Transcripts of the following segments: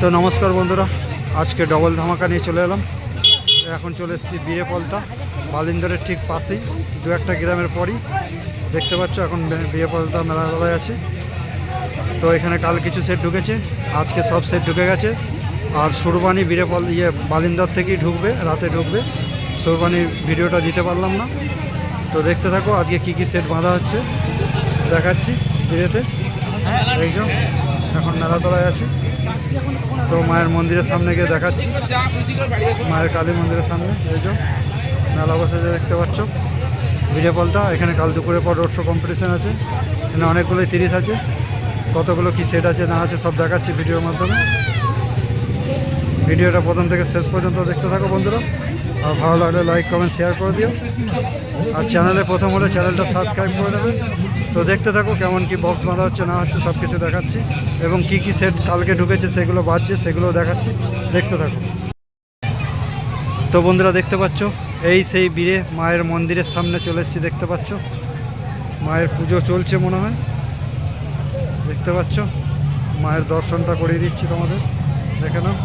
তো নমস্কার বন্ধুরা, আজকে ডবল ধামাকা নিয়ে চলে এলাম। এখন চলে এসেছি বিয়ে পলতা, বালিন্দরের ঠিক পাশেই, দু একটা গ্রামের পরই। দেখতে পাচ্ছ এখন বিয়ে পলতা মেলাতলায় আছে। তো এখানে কাল কিছু সেট ঢুকেছে, আজকে সব সেট ঢুকে গেছে। আর সুরবানি বিরে পল ইয়ে বালিন্দর থেকেই ঢুকবে, রাতে ঢুকবে। সুরবানির ভিডিওটা দিতে পারলাম না। তো দেখতে থাকো, আজকে কি কি সেট বাঁধা হচ্ছে। দেখাচ্ছি বিয়েতে। এই যে, এখন মেলাতলায় আছি। তো মায়ের মন্দিরের সামনে গিয়ে দেখাচ্ছি। মায়ের কালী মন্দিরের সামনে, এই যে মেলা বসেছে দেখতে পাচ্ছ। ভিডিও পলতা, এখানে কাল দুপুরের পর রোড শো কম্পিটিশান আছে। এখানে অনেকগুলোই তিরিশ আছে। কতগুলো কি সেট আছে না আছে সব দেখাচ্ছি ভিডিওর মাধ্যমে। ভিডিওটা প্রথম থেকে শেষ পর্যন্ত দেখতে থাকো বন্ধুরা। আর ভালো লাগলে লাইক কমেন্ট শেয়ার করে দিও। আর চ্যানেলে প্রথম হলে চ্যানেলটা সাবস্ক্রাইব করে দেবে। তো দেখতে থাকো কেমন কি বক্স বাঁধা হচ্ছে, না হচ্ছে সব কিছু দেখাচ্ছি। এবং কি কি সেট কালকে ঢুকেছে, সেগুলো বাজছে সেগুলো দেখাচ্ছি। দেখতে থাকো। তো বন্ধুরা, দেখতে পাচ্ছ? এই সেই বীরে মায়ের মন্দিরের সামনে চলে এসেছি, দেখতে পাচ্ছ? মায়ের পুজো চলছে মনে হয়। দেখতে পাচ্ছ? মায়ের দর্শনটা করিয়ে দিচ্ছি তোমাদের। দেখে নাও।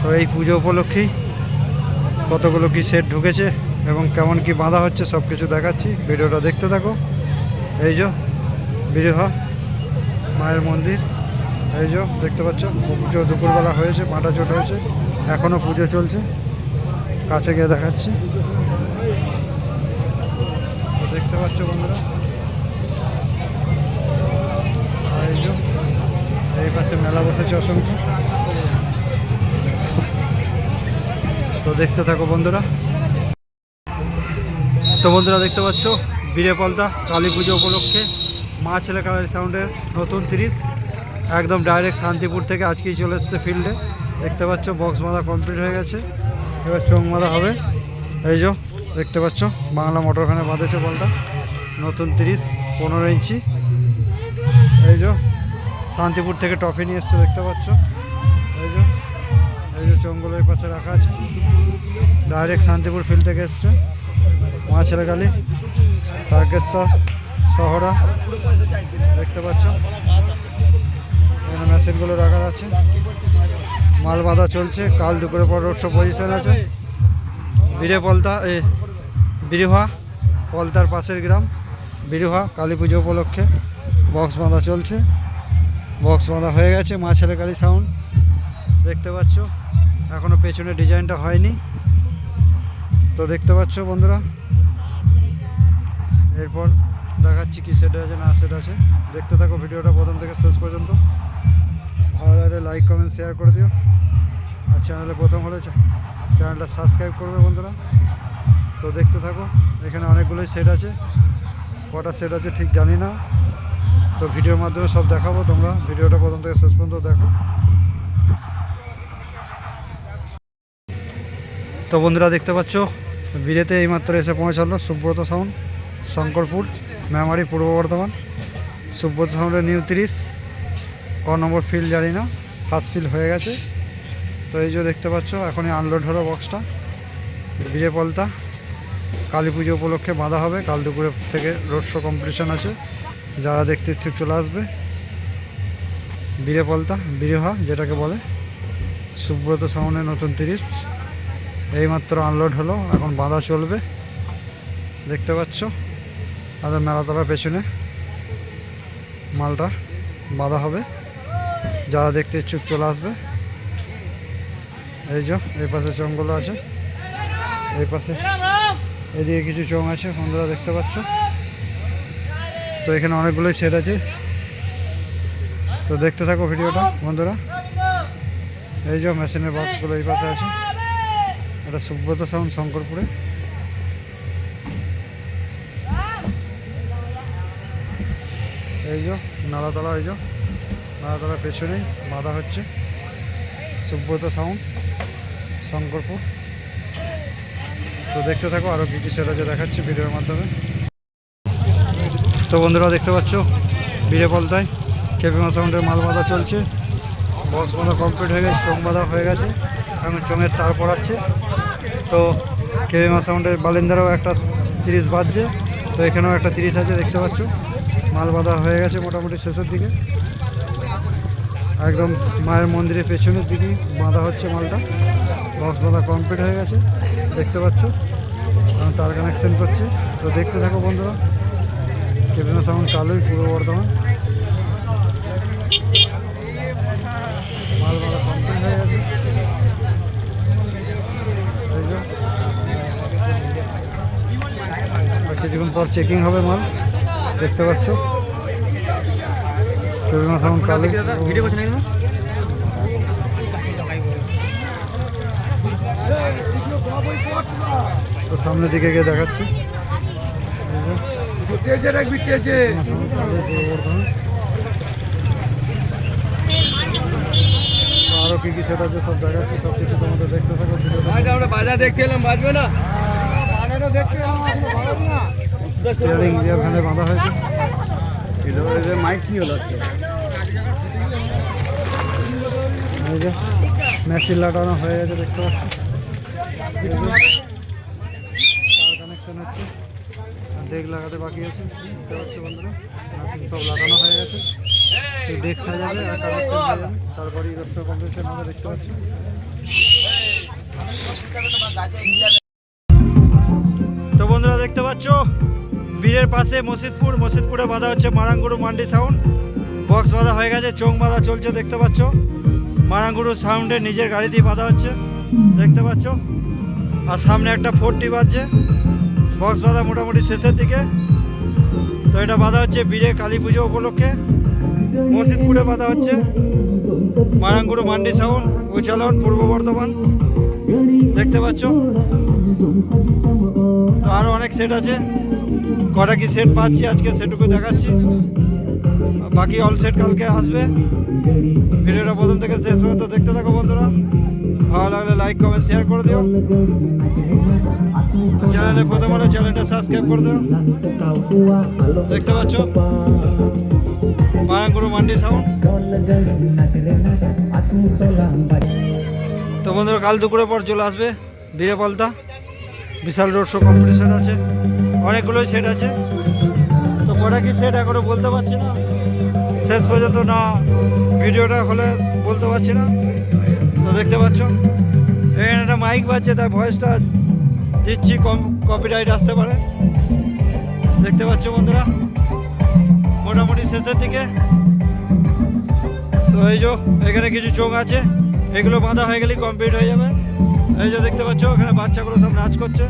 তো এই পুজো উপলক্ষেই কতগুলো কি সেট ঢুকেছে এবং কেমন কি বাঁধা হচ্ছে সব কিছু দেখাচ্ছি। ভিডিওটা দেখতে থাকো। এই যে, বিরহা, মায়ের মন্দির। এই যে, দেখতে পাচ্ছ, পুজো দুপুরবেলা হয়েছে মাটা চোট হয়েছে এখনও পুজো চলছে। কাছে গিয়ে দেখাচ্ছি। দেখতে পাচ্ছ বন্ধুরা? এই যে, এই পাশে মেলা বসেছে অসংখ্য। তো দেখতে থাকো বন্ধুরা। তো বন্ধুরা দেখতে পাচ্ছ বীরেপলতা কালী পুজো উপলক্ষে মা ছেলে কালার সাউন্ডের নতুন তিরিশ, একদম ডাইরেক্ট শান্তিপুর থেকে আজকেই চলে এসছে ফিল্ডে দেখতে পাচ্ছ বক্স মাদা কমপ্লিট হয়ে গেছে। এবার চোখ মাদা হবে। এই যে, দেখতে পাচ্ছ, বাংলা মোটরখানে বাঁধেছে বলটা। নতুন তিরিশ, পনেরো ইঞ্চি। এই যে, শান্তিপুর থেকে টফি নিয়ে এসছে, দেখতে পাচ্ছ। এই যে এই যে চোঙগুলো এই পাশে রাখা আছে। ডাইরেক্ট শান্তিপুর ফিল্ড থেকে এসছে। মা ছেলেকালী তারকেশ্বর শহরা দেখতে পাচ্ছ? এখানে মেশিনগুলো রাখা আছে। মাল বাঁধা চলছে, কাল দুপুরে পর রোড শো পজিশন আছে। বীরে পলতা, এ বিরিহা পলতার পাশের গ্রাম। বিরিহা কালী পুজো উপলক্ষে বক্স বাঁধা চলছে। বক্স বাঁধা হয়ে গেছে মা ছেলেকালী সাউন্ড দেখতে পাচ্ছ? এখনও পেছনে ডিজাইনটা হয়নি। তো দেখতে পাচ্ছ বন্ধুরা এরপর দেখাচ্ছি কি সেট আছে না সেট আছে। দেখতে থাকো ভিডিওটা প্রথম থেকে শেষ পর্যন্ত। ভালো লাগলে লাইক কমেন্ট শেয়ার করে দিও। আর চ্যানেলে প্রথম হলে চ্যানেলটা সাবস্ক্রাইব করবে বন্ধুরা। তো দেখতে থাকো, এখানে অনেকগুলোই সেট আছে। কটা সেট আছে ঠিক জানি না। তো ভিডিওর মাধ্যমে সব দেখাবো তোমরা। ভিডিওটা প্রথম থেকে শেষ পর্যন্ত দেখো। তো বন্ধুরা দেখতে পাচ্ছ বিলেতে এইমাত্র এসে পৌঁছালো সুব্রত সাউন্ড শঙ্করপুর, মেমারি পূর্ব বর্ধমান, সুব্রত সাউন্ডের নিউ তিরিশ, ক নম্বর ফিল্ড জানি না, ফার্স্ট ফিল্ড হয়ে গেছে। তো এই যে দেখতে পাচ্ছ, এখনই আনলোড হলো বক্সটা বিজে পলতা, কালী পুজো উপলক্ষে বাঁধা হবে, কাল দুপুরে থেকে রোড শো কম্পিটিশান আছে। যারা দেখতে ইচ্ছুক চলে আসবে। বীরে পলতা, বীরেহা যেটাকে বলে, সুব্রত সাউন্ডের নতুন তিরিশ। এইমাত্র আনলোড হলো, এখন বাঁধা চলবে। দেখতে পাচ্ছ। আর মেলাতলার পেছনে মালটা বাঁধা হবে। যারা দেখতে ইচ্ছুক চলে আসবে। এই যে, এই পাশে চোঙগুলো আছে। এই পাশে এদিকে কিছু চোঙ আছে, বন্ধুরা দেখতে পাচ্ছ। তো এখানে অনেকগুলোই সেট আছে। তো দেখতে থাকো ভিডিওটা, বন্ধুরা। এই যে মেশিনের বক্সগুলো এই পাশে আছে। এটা সুব্রত সাউন্ড শঙ্করপুরে। এই যে, নালাতলা এই যে, নালাতলার পেছনেই বাঁধা হচ্ছে। সুব্রত সাউন্ড শঙ্করপুর। তো দেখতে থাকো আরও কী কী সেট আছে দেখাচ্ছি ভিডিওর মাধ্যমে। তো বন্ধুরা, দেখতে পাচ্ছ বীরে পলতায় কেপিমা সাউন্ডের মাল বাঁধা চলছে। বক্স বাঁধা কমপ্লিট হয়ে গেছে, চোখ বাঁধা হয়ে গেছে, এখন চোঙের তার পড়াচ্ছে। তো কেপিমা সাউন্ডের বালিন্দারও একটা তিরিশ বাজছে, তো এখানেও একটা তিরিশ আছে, দেখতে পাচ্ছ। মাল বাঁধা হয়ে গেছে মোটামুটি শেষের দিকে। একদম মায়ের মন্দিরের পেছনের দিকে বাঁধা হচ্ছে মালটা। বক্স বাঁধা কমপ্লিট হয়ে গেছে, দেখতে পাচ্ছ? তার কানেকশন করছে। তো দেখতে থাকো বন্ধুরা, কেবিনা সাউন্ড চালুই পূর্ব বর্ধমান। মাল বাঁধা কমপ্লিট হয়ে গেছে। কিছুক্ষণ পর চেকিং হবে মাল। দেখতে পাচ্ছ? কেবিনা সাউন্ড চালু ভিডিও করছেন একদম তো সামনের দিকে গিয়ে দেখাচ্ছি। টেজে রাখবি টেজে আরও কী কী সেটা আছে সব দেখাচ্ছি সব কিছু তোমাদের দেখতে থাকো ভিডিওটা আমরা বাজার দেখতে এলাম বাজবে না? বাজারও দেখতে এলাম না। স্টিয়ারিং দিয়ে ওখানে বাঁধা হয়েছে। মাইক কি হলো এই যে মেশিন লাগানো হয়ে গেছে দেখতে পাচ্ছ কানেকশন হচ্ছে। ডেক লাগাতে বাকি আছে। দেখতে পাচ্ছ বন্ধুরা? মেশিন সব লাগানো হয়ে গেছে। ডেক সাজাবে আর কানেকশন হয়ে যাবে তারপরেই রোডটা কম্পিটিশন হবে দেখতে পাচ্ছ? তো বন্ধুরা দেখতে পাচ্ছ? বীরের পাশে মসজিদপুর মসজিদপুরে বাঁধা হচ্ছে মারাঙ্গুরু মান্ডি সাউন্ড বক্স বাঁধা হয়ে গেছে চোং বাঁধা চলছে, দেখতে পাচ্ছ? মারাঙ্গুরু সাউন্ডে নিজের গাড়ি দিয়ে বাঁধা হচ্ছে, দেখতে পাচ্ছ? আর সামনে একটা ফোরটি বাজছে বক্স বাঁধা মোটামুটি শেষের দিকে। তো এটা বাঁধা হচ্ছে বীরে কালী পুজো উপলক্ষে। মসজিদপুরে বাঁধা হচ্ছে মারাঙ্গুরু মান্ডি সাউন্ড উচালন পূর্ব বর্ধমান। দেখতে পাচ্ছ? তো আরও অনেক সেট আছে। কটা কি সেট পাচ্ছি আজকে সেটুকু দেখাচ্ছি। বাকি অল সেট কালকে আসবে। ভিডিওটা প্রথম থেকে শেষ পর্যন্ত দেখতে থাকো বন্ধুরা। ভালো লাগলে লাইক কমেন্ট শেয়ার করে দিও। চ্যানেলে প্রথম হলে চ্যানেলটা সাবস্ক্রাইব করে দিও। দেখতে পাচ্ছ? মায়াঙ্গুরু মান্ডি সাউন্ড তো বন্ধুরা, কাল দুপুরের পর চলে আসবে বীরেপালতা বিশাল রোড শো কম্পিটিশন আছে, অনেকগুলোই সেট আছে। তো কটা কি সেট এখনও বলতে পারছি না? শেষ পর্যন্ত না, ভিডিওটা হলে বলতে পারছি না। তো দেখতে পাচ্ছ, এখানে একটা মাইক বাজছে, তাই ভয়েসটা দিচ্ছি কম কপিরাইট আসতে পারে। দেখতে পাচ্ছ বন্ধুরা, মোটামুটি শেষের দিকে। তো এই যে, এখানে কিছু চোখ আছে। এগুলো বাঁধা হয়ে গেলেই কমপ্লিট হয়ে যাবে। এই যে দেখতে পাচ্ছ, ওখানে বাচ্চাগুলো সব নাচ করছে।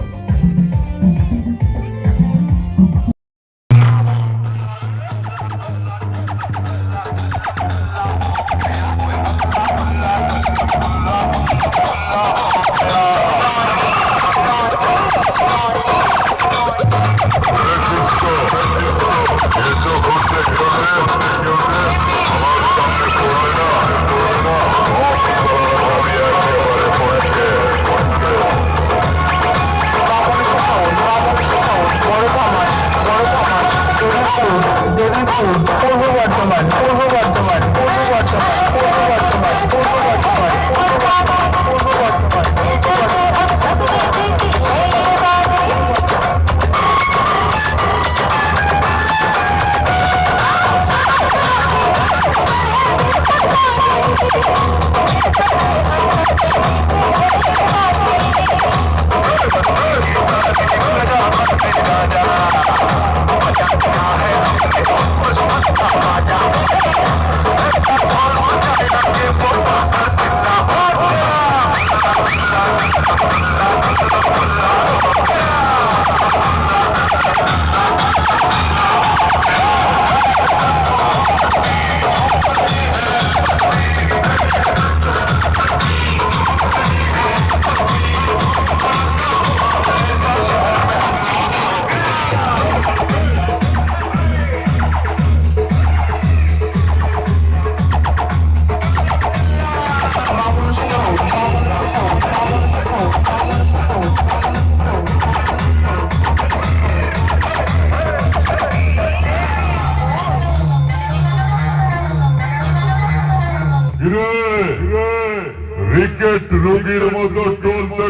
রিকেট রোগীর মতো চলতে